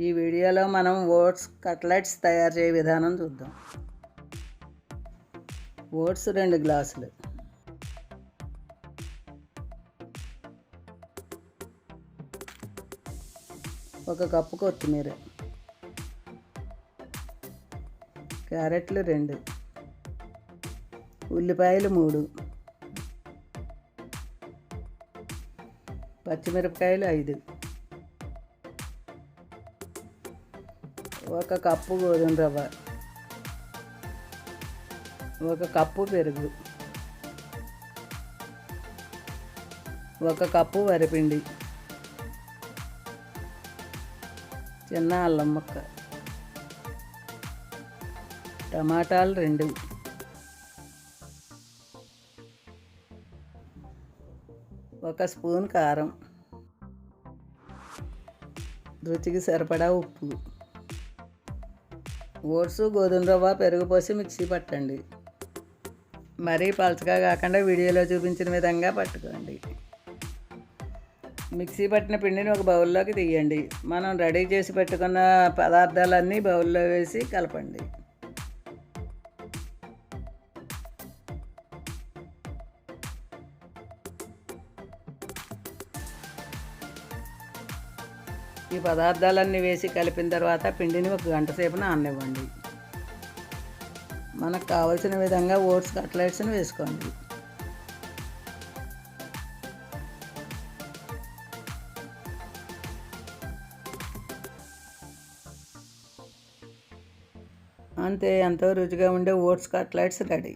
ఈ వీడియోలో మనం ఓట్స్ కట్లెట్స్ తయారు చేయ విధానం చూద్దాం. ఓట్స్ రెండు గ్లాసులు. ఒక కప్పు కొత్తిమీర. క్యారెట్లు రెండు. ఉల్లిపాయలు మూడు. పచ్చిమిరపకాయలు ఐదు. ఒక కప్పు గోధుమ రవ్వ. ఒక కప్పు పెరుగు. ఒక కప్పు వరిపిండి. చిన్న అల్లం ముక్క. టమాటాలు రెండు. ఒక స్పూన్ కారం. రుచికి సరిపడా ఉప్పు. ఓట్స్ గోధుమ రవ్వ పెరుగు పోసి మిక్సీ పట్టండి. మరీ పలచగా కాకుండా వీడియోలో చూపించిన విధంగా పట్టుకోండి. మిక్సీ పట్టిన పిండిని ఒక బౌల్లోకి తీయండి. మనం రెడీ చేసి పెట్టుకున్న పదార్థాలన్నీ బౌల్లో వేసి కలపండి. ఈ పదార్థాలన్నీ వేసి కలిపిన తర్వాత పిండిని ఒక గంట సేపు నాననివ్వండి. మనకు కావలసిన విధంగా ఓట్స్ కట్లెట్స్ని వేసుకోండి. అంతే ఎంతో రుచిగా ఉండే ఓట్స్ కట్లెట్స్ రెడీ.